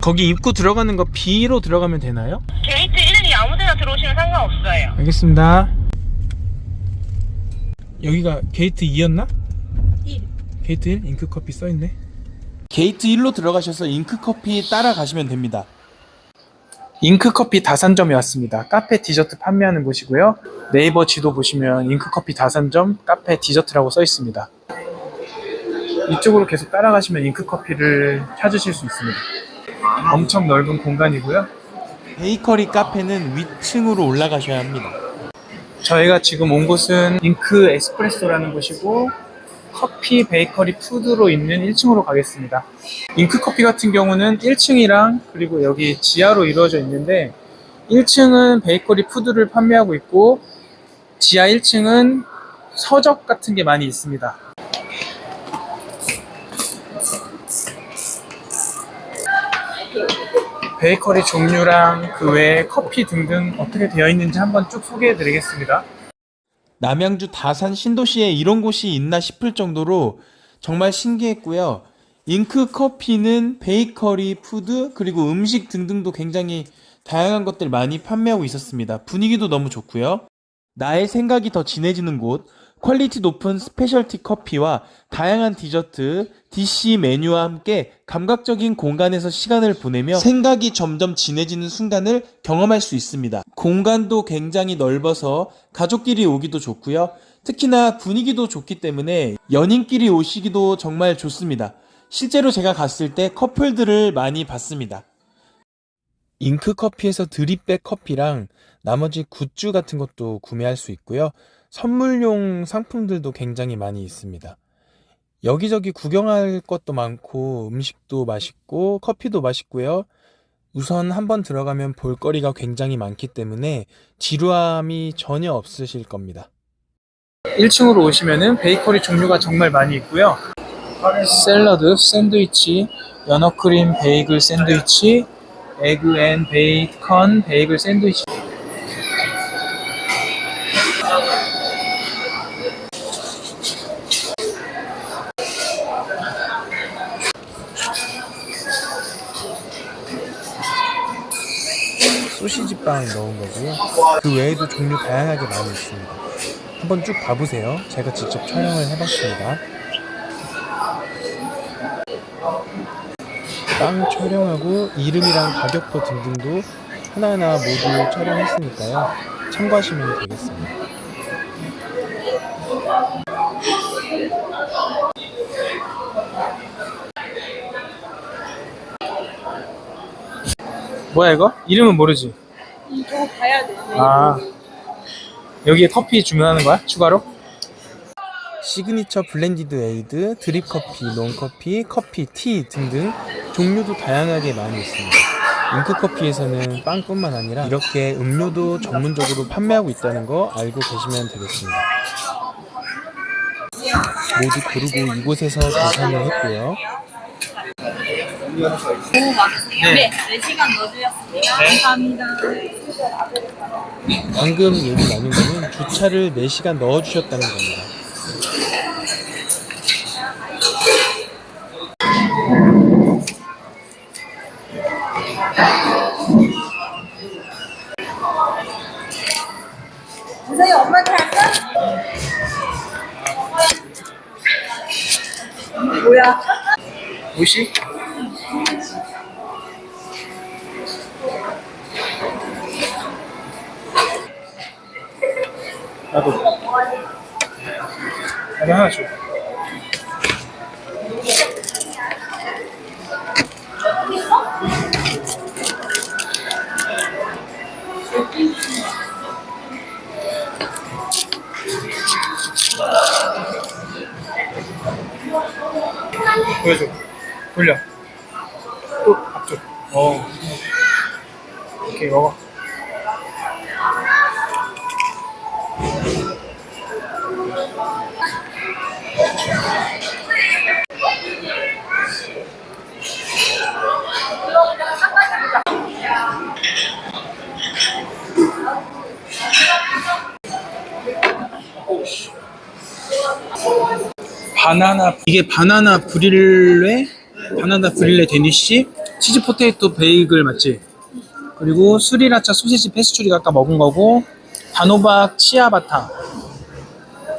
거기 입구 들어가는 거 B로 들어가면 되나요? 게이트 1이 아무데나 들어오시면 상관없어요. 알겠습니다. 여기가 게이트 2였나? 1. 게이트 1 잉크 커피 써 있네. 게이트 1로 들어가셔서 잉크 커피 따라가시면 됩니다. 잉크 커피 다산점에 왔습니다. 카페 디저트 판매하는 곳이고요. 네이버 지도 보시면 잉크 커피 다산점 카페 디저트라고 써 있습니다. 이쪽으로 계속 따라가시면 잉크 커피를 찾으실 수 있습니다. 엄청 넓은 공간이고요. 베이커리 카페는 위층으로 올라가셔야 합니다. 저희가 지금 온 곳은 잉크 에스프레소라는 곳이고 커피 베이커리 푸드로 있는 1층으로 가겠습니다. 잉크 커피 같은 경우는 1층이랑 그리고 여기 지하로 이루어져 있는데 1층은 베이커리 푸드를 판매하고 있고 지하 1층은 서적 같은 게 많이 있습니다. 베이커리 종류랑 그 외에 커피 등등 어떻게 되어 있는지 한번 쭉 소개해 드리겠습니다. 남양주 다산 신도시에 이런 곳이 있나 싶을 정도로 정말 신기했고요. 잉크 커피는 베이커리, 푸드, 그리고 음식 등등도 굉장히 다양한 것들 많이 판매하고 있었습니다. 분위기도 너무 좋고요. 나의 생각이 더 진해지는 곳, 퀄리티 높은 스페셜티 커피와 다양한 디저트, DC 메뉴와 함께 감각적인 공간에서 시간을 보내며 생각이 점점 진해지는 순간을 경험할 수 있습니다. 공간도 굉장히 넓어서 가족끼리 오기도 좋고요. 특히나 분위기도 좋기 때문에 연인끼리 오시기도 정말 좋습니다. 실제로 제가 갔을 때 커플들을 많이 봤습니다. 잉크 커피에서 드립백 커피랑 나머지 굿즈 같은 것도 구매할 수 있고요. 선물용 상품들도 굉장히 많이 있습니다. 여기저기 구경할 것도 많고 음식도 맛있고 커피도 맛있고요. 우선 한번 들어가면 볼거리가 굉장히 많기 때문에 지루함이 전혀 없으실 겁니다. 1층으로 오시면은 베이커리 종류가 정말 많이 있고요. 샐러드, 샌드위치, 연어크림 베이글 샌드위치, 에그 앤 베이컨 베이글 샌드위치 소시지 빵 넣은 거고요. 그 외에도 종류 다양하게 많이 있습니다. 한번 쭉 봐보세요. 제가 직접 촬영을 해봤습니다. 빵 촬영하고 이름이랑 가격표 등등도 하나하나 모두 촬영했으니까요. 참고하시면 되겠습니다. 뭐야 이거? 이름은 모르지? 저거 봐야 돼. 아 여기에 커피 주문하는 거야? 추가로? 시그니처 블렌디드 에이드, 드립 커피, 논 커피, 커피, 티 등등 종류도 다양하게 많이 있습니다. 잉크 커피에서는 빵뿐만 아니라 이렇게 음료도 전문적으로 판매하고 있다는 거 알고 계시면 되겠습니다. 모두 고르고 이곳에서 계산을 했고요. 너무 많으세요? 네. 네. 4시간 넣어주셨습니다. 감사합니다. 방금 얘기 나눈 거는 주차를 4시간 넣어주셨다는 겁니다. 우선이 엄마한테 할까? 뭐야? 무시? 나도. 나도 하나 줘. 보여줘. 돌려. 또 앞쪽. 어. 오케이 먹어. 바나나 이게 바나나 브릴레 바나나 브릴레 데니쉬 치즈 포테이토 베이글 맞지? 그리고 스리라차 소시지 페스츄리가 아까 먹은 거고 단호박 치아바타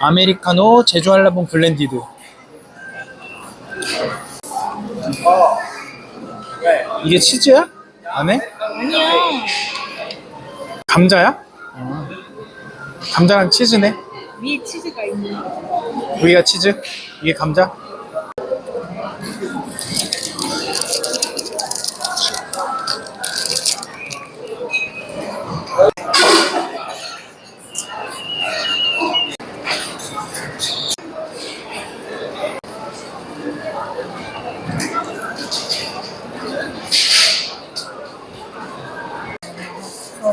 아메리카노 제주 한라봉 블렌디드 이게 치즈야? 안에? 아니요. 감자야? 감자랑 치즈네 위에 치즈가 있는. 여기가 치즈 이게 감자